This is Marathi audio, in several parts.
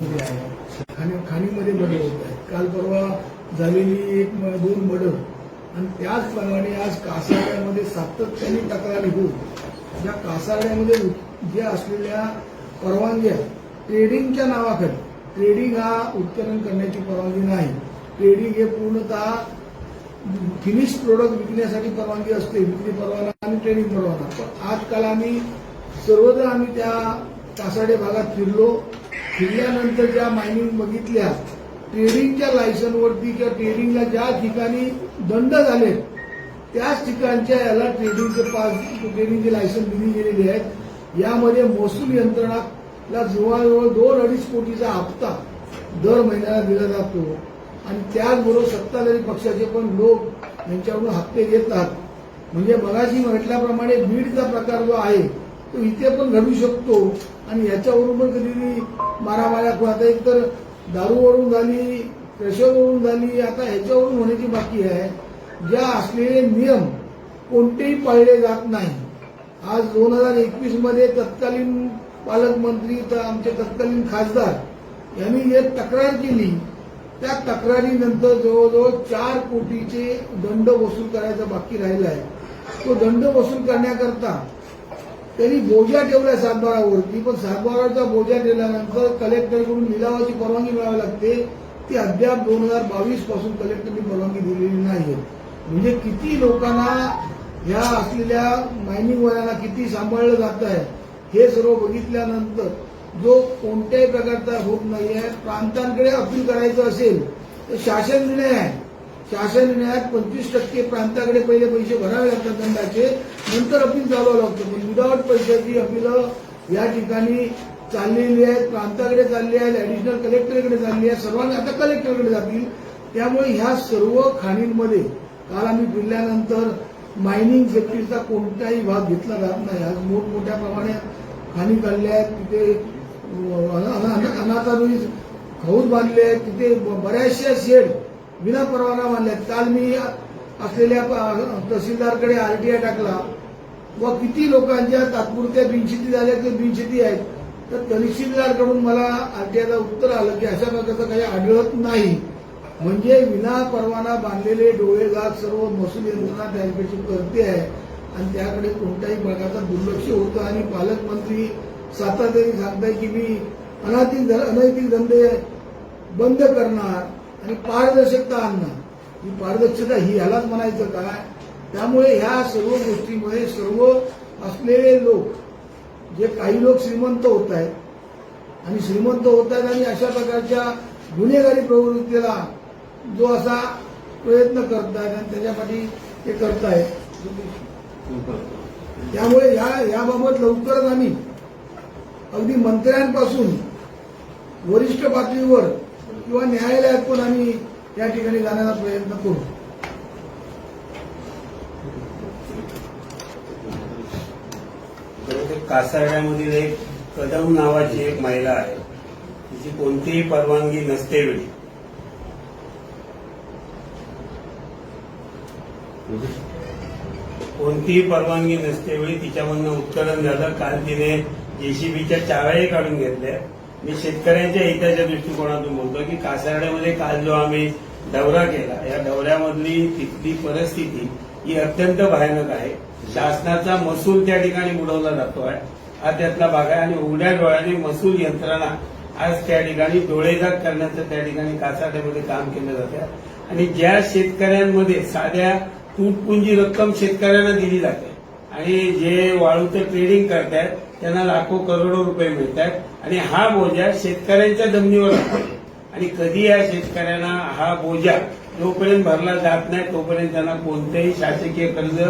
खाणी खाणीमध्ये मर्डर होत आहेत काल परवा झालेली एक दोन मर्डर आणि त्याचप्रमाणे आज कासारड्यामध्ये सातत्याने तक्रारी होत या कासारड्यामध्ये जे ज्या असलेल्या परवानग्या ट्रेडिंगच्या नावाखाली ट्रेडिंग हा उत्खनन करण्याची परवानगी नाही. ट्रेडिंग हे पूर्णतः फिनिश प्रोडक्ट विकण्यासाठी परवानगी असते. विक्री परवाना आणि ट्रेडिंग परवाना. पण आजकाल आम्ही सर्वजण आम्ही त्या कासाडे भागात फिरलो. फिरल्यानंतर ज्या मायनिंग बघितल्या ट्रेडिंगच्या लायसनवरती किंवा ट्रेडिंगला ज्या ठिकाणी दंड झाले त्याच ठिकाणच्या याला ट्रेडिंगचे पास ट्रेडिंगचे लायसन दिली गेलेली आहेत. यामध्ये महसूल यंत्रणाला जवळजवळ दोन अडीच कोटीचा हप्ता दर महिन्याला दिला जातो. आणि त्याचबरोबर सत्ताधारी पक्षाचे पण लोक यांच्याकडून हप्ते घेतात म्हणजे मगाशी म्हटल्याप्रमाणे बीडचा प्रकार जो आहे तो इथे पण घडू शकतो. आणि याच्यावरून पण कधी मारामाऱ्या आता एक तर दारूवरून झाली प्रेशरवरून झाली आता ह्याच्यावरून होण्याची बाकी आहे. ज्या असलेले नियम कोणतेही पाळले जात नाही. आज दोन हजार एकवीसमध्ये तत्कालीन पालकमंत्री तर आमचे तत्कालीन खासदार यांनी एक तक्रार केली. त्या तक्रारीनंतर जवळजवळ चार कोटीचे दंड वसूल करायचा बाकी राहिला आहे तो दंड वसूल करण्याकरता त्यांनी बोजा ठेवला सातबारावरती पण सातबाराचा बोजा ठेवल्यानंतर कलेक्टरकडून लिलावाची परवानगी मिळावी लागते. ती अद्याप दोन हजार बावीसपासून कलेक्टरनी परवानगी दिलेली नाही. म्हणजे किती लोकांना ह्या असलेल्या मायनिंगवाल्यांना किती सांभाळलं जात आहे हे सर्व बघितल्यानंतर जो कोणत्याही प्रकारचा होत नाही आहे प्रांतांकडे अपील करायचं असेल तर शासन निर्णय आहे. शासन न्यायात पंचवीस टक्के प्रांताकडे पहिले पैसे भरावे लागतात दंडाचे नंतर अपील चालवावं लागतं. पण विदाऊट पैशाची अपिलं या ठिकाणी चाललेली आहेत प्रांताकडे चालली आहेत ऍडिशनल कलेक्टरकडे चालली आहे सर्वांनी आता कलेक्टरकडे जातील. त्यामुळे ह्या सर्व खाणींमध्ये काल आम्ही फिरल्यानंतर मायनिंग सेफ्टीचा कोणताही भाग घेतला जात नाही. आज मोठमोठ्या प्रमाणात खाणी काढल्या आहेत. तिथे अनाथारुई खौज बांधले आहेत. तिथे बऱ्याचशा शेड विना परवाना काल मी असलेल्या तहसीलदारकडे आरटीआय टाकला. व किती लोकांच्या तात्पुरत्या बिनशेती झाल्या ते बिनशेती आहेत तर तहसीलदारकडून मला आरटीआयला उत्तर आलं की अशा प्रकारचं काही आढळत नाही. म्हणजे विना परवाना बांधलेले डोळे जात सर्व महसूल यंत्रणा त्यापेक्षा करते आहे. आणि त्याकडे कोणत्याही प्रकारचा दुर्लक्ष होतं. आणि पालकमंत्री सातत्याने सांगताय की मी अनैतिक अनैतिक धंदे बंद करणार. आणि पारदर्शकता आणणार ही पारदर्शकता ही ह्यालाच म्हणायचं काय? त्यामुळे ह्या सर्व गोष्टीमध्ये सर्व असलेले लोक जे काही लोक श्रीमंत होत आहेत आणि श्रीमंत होत आहेत आणि अशा प्रकारच्या गुन्हेगारी प्रवृत्तीला जो असा प्रयत्न करतायत आणि त्याच्यासाठी ते करतायत. त्यामुळे या याबाबत लवकरच आम्ही अगदी मंत्र्यांपासून वरिष्ठ पातळीवर किंवा न्यायालयात पण आम्ही या ठिकाणी जाण्याचा प्रयत्न करू. कासारड्यामधील एक कदम नावाची एक महिला आहे. तिची कोणतीही परवानगी नसते वेळी. कोणतीही परवानगी नसते वेळी तिच्यामधनं उत्खनन झालं काल तिने जेसीबीच्या चाव्याही काढून घेतल्या. मी शेतकऱ्यांच्या हिताच्या दृष्टिकोनातून बोलतो की कासारड्यामध्ये काल जो आम्ही दौरा केला या दौऱ्यामधली तिथली परिस्थिती ही अत्यंत भयानक आहे. शासनाचा महसूल त्या ठिकाणी बुडवला जातोय हा त्यातला भाग आहे आणि उघड्या डोळ्याने महसूल यंत्रणा आज त्या ठिकाणी डोळेजाग करण्याचं त्या ठिकाणी कासारड्यामध्ये काम केलं जातं आणि ज्या शेतकऱ्यांमध्ये साध्या तुटपुंजी रक्कम शेतकऱ्यांना दिली जाते आणि जे वाळूचं ट्रेडिंग करतायत त्यांना लाखो करोडो रुपये मिळतात आणि हा बोजा शेतकऱ्यांच्या जमिनीवर असतो. आणि कधी या शेतकऱ्यांना हा बोजा जोपर्यंत भरला जात नाही तोपर्यंत त्यांना कोणतेही शासकीय कर्ज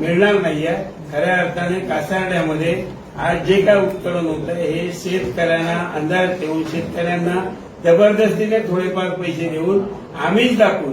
मिळणार नाहीये. खऱ्या अर्थाने कासारड्यामध्ये आज जे काय उत्खनन होतं हे शेतकऱ्यांना अंधार ठेवून शेतकऱ्यांना जबरदस्तीने थोडेफार पैसे देऊन आम्हीच दाखवून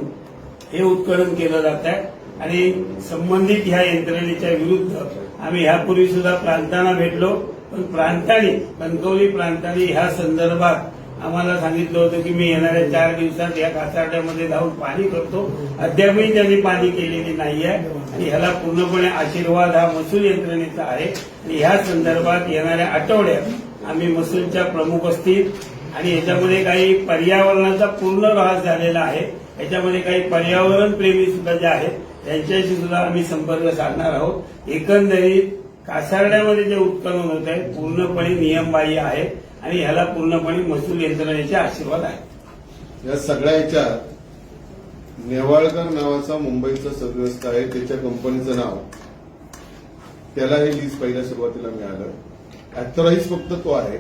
हे उत्खनन केलं जात आहे आणि संबंधित ह्या यंत्रणेच्या विरुद्ध आम्ही ह्यापूर्वी सुद्धा प्रांतांना भेटलो. पण प्रांतांनी कणकवली प्रांतांनी ह्या संदर्भात आम्हाला सांगितलं होतं की मी येणाऱ्या चार दिवसात या कासारड्यामध्ये जाऊन पाणी करतो. अद्यापही त्यांनी पाणी केलेली नाही आहे. आणि ह्याला पूर्णपणे आशीर्वाद हा महसूल यंत्रणेचा आहे. आणि ह्या संदर्भात येणाऱ्या आठवड्यात आम्ही महसूलच्या प्रमुख असतील. आणि याच्यामध्ये काही पर्यावरणाचा पूर्ण ऱ्हास झालेला आहे. याच्यामध्ये काही पर्यावरण प्रेमी सुद्धा जे आहेत त्यांच्याशी सुद्धा आम्ही संपर्क साधणार आहोत. एकंदरीत कासारड्यामध्ये जे उत्खनन होत आहे पूर्णपणे नियमबाह्य आहे आणि ह्याला पूर्णपणे महसूल यंत्रणेचे आशीर्वाद आहे या सगळ्या नेवाळकर नावाचा मुंबईचा सदस्य आहे त्याच्या कंपनीचं नाव. त्याला हे लीज पहिल्या सुरुवातीला मिळालं. अथॉराईज फक्त तो आहे.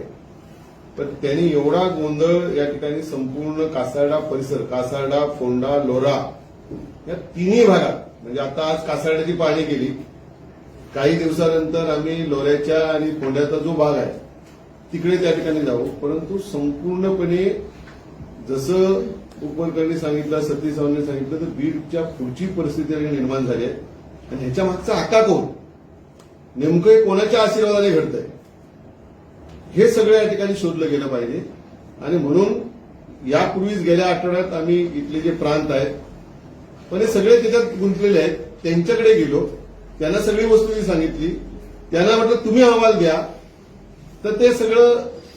पण त्यांनी एवढा गोंधळ या ठिकाणी संपूर्ण कासारडा परिसर कासारडा फोंडा लोरा या तिन्ही भागात म्हणजे आता आज कासारड्याची पाहणी केली. काही दिवसानंतर आम्ही लोऱ्याच्या आणि पोंड्याचा जो भाग आहे तिकडे त्या ठिकाणी जाऊ. परंतु संपूर्णपणे जसं उपकरणी सांगितलं सतीश चव्हाणांनी सांगितलं तर बीडच्या पुढची परिस्थिती निर्माण झाली आहे. आणि ह्याच्या मागचा आता कोण? नेमकं कोणाच्या आशीर्वादाने घडतंय? हे सगळं या ठिकाणी शोधलं गेलं पाहिजे. आणि म्हणून यापूर्वीच गेल्या आठवड्यात आम्ही इथले जे प्रांत आहेत पण हे सगळे त्याच्यात गुंतलेले आहेत. त्यांच्याकडे गेलो. त्यांना सगळी वस्तू सांगितली. त्यांना म्हटलं तुम्ही अहवाल द्या. तर ते सगळं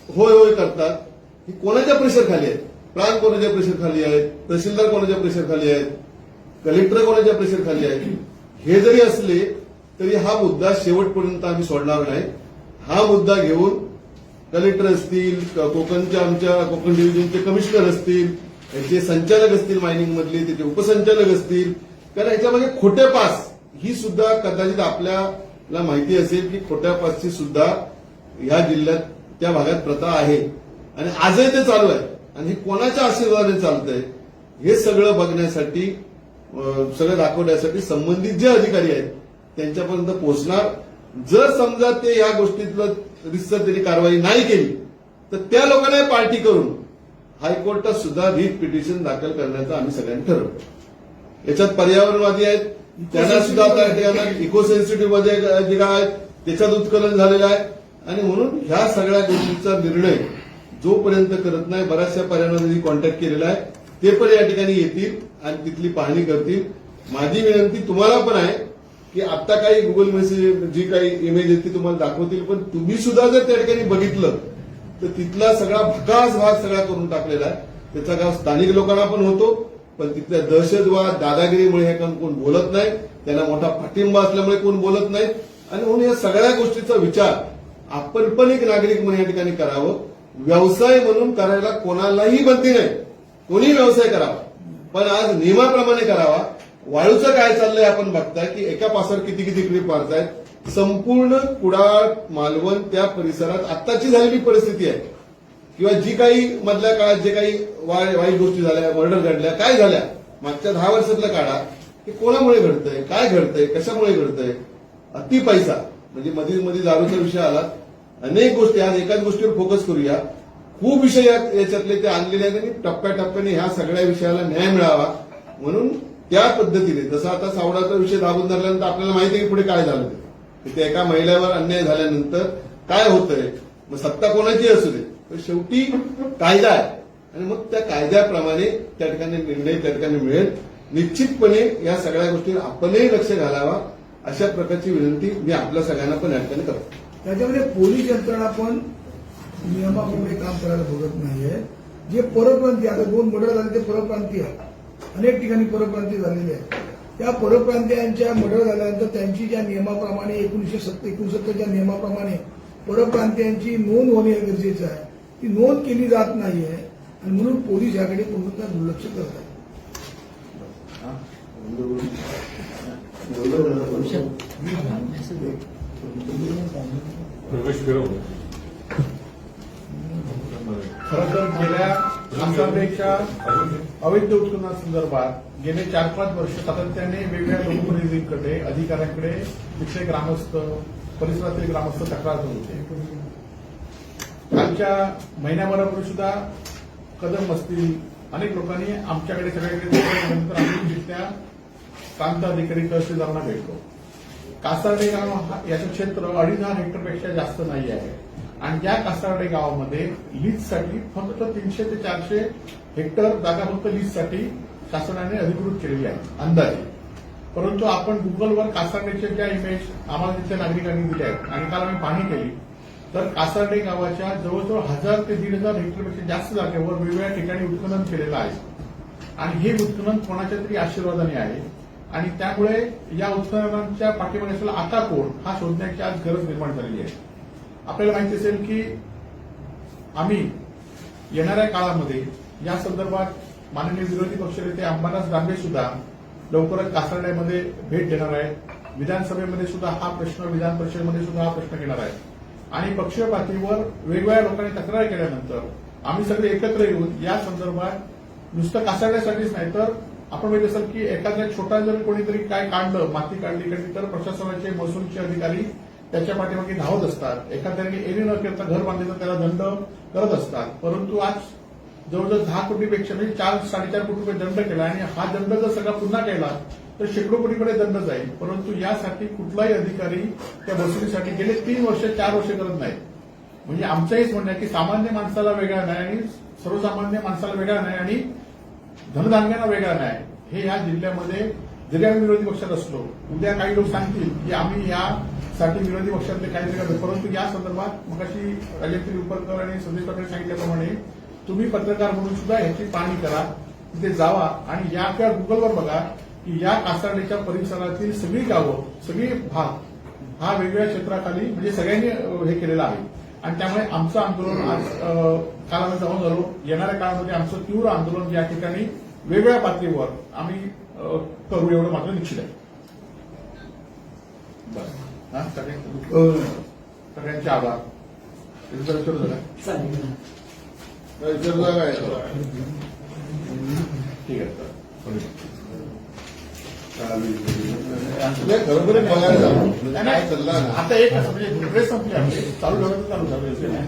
होय होय करतात. की कोणाच्या प्रेशर खाली आहेत? प्रांत कोणाच्या प्रेशर खाली आहेत? तहसीलदार कोणाच्या प्रेशर खाली आहेत? कलेक्टर कोणाच्या प्रेशर खाली आहेत? हे जरी असले तरी हा मुद्दा शेवटपर्यंत आम्ही सोडणार नाही. हा मुद्दा घेऊन कलेक्टर असतील कोकणच्या आमच्या कोकण डिव्हिजनचे कमिशनर असतील याचे संचालक असतील मायनिंग मधले त्याचे उपसंचालक असतील कारण याच्यामध्ये खोटे पास ही सुद्धा कदाचित आपल्याला माहिती असेल की खोट्या पासची सुद्धा या जिल्ह्यात त्या भागात प्रथा आहे. आणि आजही ते चालू आहे. आणि हे कोणाच्या आशीर्वादाने चालतंय हे सगळं बघण्यासाठी सगळं दाखवण्यासाठी संबंधित जे अधिकारी आहेत त्यांच्यापर्यंत पोहोचणार. जर समजा ते या गोष्टीतलं रिस्सर त्यांनी कारवाई नाही केली तर त्या लोकांना पार्टी करून हायकोर्टात सुद्धा रीट पिटिशन दाखल करण्याचं आम्ही सगळ्यांनी ठरवलं. याच्यात पर्यावरणवादी आहेत त्यांना सुद्धा आता इको सेन्सिटिव्हमध्ये जे काय आहेत त्याच्यात उत्कलन झालेलं आहे. आणि म्हणून ह्या सगळ्या गोष्टीचा निर्णय जोपर्यंत करत नाही बऱ्याचशा पर्यावरणाने कॉन्टॅक्ट केलेला आहे. ते पण या ठिकाणी येतील आणि तिथली पाहणी करतील. माझी विनंती तुम्हाला पण आहे की आता काही गुगल मेसेज जी काही इमेज आहे ती तुम्हाला दाखवतील पण तुम्ही सुद्धा जर त्या ठिकाणी बघितलं तर तिथला सगळा भकास भाग सगळा करून टाकलेला आहे. त्याचा गाव स्थानिक लोकांना पण होतो पण तिथल्या दहशतवाद दादागिरीमुळे हे काम कोण बोलत नाही. त्यांना मोठा पाठिंबा असल्यामुळे कोण बोलत नाही. आणि म्हणून या सगळ्या गोष्टीचा विचार आपण पण एक नागरिक म्हणून या ठिकाणी करावं. व्यवसाय म्हणून करायला कोणालाही बंदी नाही. कोणी व्यवसाय करावा. पण आज नियमाप्रमाणे करावा. वाळूचं काय चाललंय आपण बघताय की एका पासावर किती किती क्लिप मारतायत. संपूर्ण कुडाळ मालवण त्या परिसरात आत्ताची झालेली परिस्थिती आहे. किंवा जी काही मधल्या काळात जे काही वाईट गोष्टी झाल्या मर्डर घडल्या काय झाल्या मागच्या दहा वर्षातलं काढा हे कोणामुळे घडतंय काय घडतंय कशामुळे घडतंय अति पैसा. म्हणजे मध्ये मध्ये दारूचा विषय आला. अनेक गोष्टी आज एकाच गोष्टीवर फोकस करूया. खूप विषय याच्यातले ते आणलेले आहेत आणि टप्प्याटप्प्याने ह्या सगळ्या विषयाला न्याय मिळावा. म्हणून त्या पद्धतीने जसं आता सावडाचा विषय दाबून धरल्यानंतर आपल्याला माहिती आहे की पुढे काय झालं तिथे एका महिलेवर अन्याय झाल्यानंतर काय होतंय? मग सत्ता कोणाची असू दे? तर शेवटी कायदा आहे. आणि मग त्या कायद्याप्रमाणे त्या ठिकाणी निर्णय त्या ठिकाणी मिळेल. निश्चितपणे या सगळ्या गोष्टीवर आपणही लक्ष घालावा. अशा प्रकारची विनंती मी आपल्या सगळ्यांना पण या ठिकाणी करतो. त्याच्यामध्ये पोलीस यंत्रणा पण नियमाप्रमाणे काम करायला बघत नाहीये. जे परप्रांतीय आता दोन मर्डर झाले ते परप्रांतीय. अनेक ठिकाणी परप्रांतीय झालेले आहेत त्या परप्रांतीयांच्या मर्डर झाल्यानंतर त्यांची ज्या नियमाप्रमाणे एकोणीशे सत्तर एकोणसत्तरच्या नियमाप्रमाणे परप्रांतीयांची नोंद होणे गरजेचं आहे. ती नोंद केली जात नाहीये आणि म्हणून पोलीस याकडे पूर्णतः दुर्लक्ष करत आहेत. खरं तर गेल्या आसामपेक्षा अवैध उत्खननासंदर्भात गेले चार पाच वर्ष सातत्याने वेगवेगळ्या लोकप्रतिनिधींकडे अधिकाऱ्यांकडे तिथले ग्रामस्थ परिसरातील ग्रामस्थ तक्रार करत होते. कालच्या महिन्याभरापूर्वी सुद्धा कदम असतील अनेक लोकांनी आमच्याकडे सगळ्याकडे नंतर आम्ही तिथल्या प्रांत अधिकारी तहसीलदारांना भेटलो. कासारडे गाव हा- याचं क्षेत्र अडीच हजार हेक्टरपेक्षा जास्त नाही आहे. आणि या कासारडे गावामध्ये लीजसाठी फक्त तीनशे ते चारशे हेक्टर जागा फक्त लीजसाठी शासनाने अधिकृत केलेली आहे अंदाजे. परंतु आपण गुगलवर कासारडेच्या ज्या इमेज आम्हाला तिथल्या नागरिकांनी दिल्या आहेत आणि काल आम्ही पाहणी केली तर कासार्डे गावाच्या जवळजवळ हजार ते दीड हजार हेक्टरपेक्षा जास्त जागेवर वेगवेगळ्या ठिकाणी उत्खनन केलेलं आहे. आणि हे उत्खनन कोणाच्या तरी आशीर्वादाने आहे. आणि त्यामुळे या उत्खननांच्या पाठीमागे असलेला आता कोण हा शोधण्याची आज गरज निर्माण झालेली आहे. आपल्याला माहिती असेल की आम्ही येणाऱ्या काळामध्ये या संदर्भात माननीय विरोधी पक्षनेते अंबादास दानवे सुद्धा लवकरच कासारड्यामध्ये भेट देणार आहे विधानसभेमध्ये सुद्धा हा प्रश्न विधान परिषदेमध्ये सुद्धा हा प्रश्न घेणार आहे आणि पक्षीय पातळीवर वेगवेगळ्या लोकांनी तक्रार केल्यानंतर आम्ही सगळे एकत्र येऊन या संदर्भात नुसतं कासारड्यासाठीच नाही तर आपण माहिती असेल की एखाद्या छोटा जर कोणीतरी काय काढलं माती काढली कधी तर प्रशासनाचे महसूलचे अधिकारी त्याच्या पाठीमागे धावत असतात. एखाद्याने एरी न करता घर बांधले तर त्याला दंड करत असतात. परंतु आज जवळजवळ दहा कोटीपेक्षा म्हणजे चार साडेचार कोटी रुपये दंड केला आणि हा दंड जर सगळा पुन्हा केला तर शेकडो कोटीकडे दंड जाईल. परंतु यासाठी कुठलाही अधिकारी त्या वसुलीसाठी गेले तीन वर्ष चार वर्ष करत नाही म्हणजे आमचं हेच म्हणणं आहे की सामान्य माणसाला वेगळा नाही आणि सर्वसामान्य माणसाला वेगळा नाही आणि धनधान्यांना वेगळा नाही हे या जिल्ह्यामध्ये जरी आम्ही विरोधी पक्षात असलो. उद्या काही लोक सांगतील की आम्ही या साठी विरोधी पक्षातले काहीतरी करतात. परंतु या संदर्भात मगाशी राजश्री उपरकर आणि संदेश पाटील सांगितल्याप्रमाणे तुम्ही पत्रकार म्हणून सुद्धा ह्याची पाहणी करा तिथे जावा आणि या किंवा गुगलवर बघा की या कासारडेच्या परिसरातील सगळी गावं सगळी भाग हा वेगवेगळ्या क्षेत्राखाली म्हणजे सगळ्यांनी हे केलेलं आहे. आणि त्यामुळे आमचं आंदोलन आज अ, काल आम्ही जाऊन झालो. येणाऱ्या काळामध्ये आमचं तीव्र आंदोलन या ठिकाणी वेगवेगळ्या पातळीवर आम्ही करू एवढं मात्र निश्चित आहे. हा, सगळ्यांचे. हो. सगळ्यांचे आभार. तुमचा विचार झाला काय विचारला काय? ठीक आहे. खरोखर बघायला आता एक म्हणजे संपली आपली. चालू झालं चालू झालं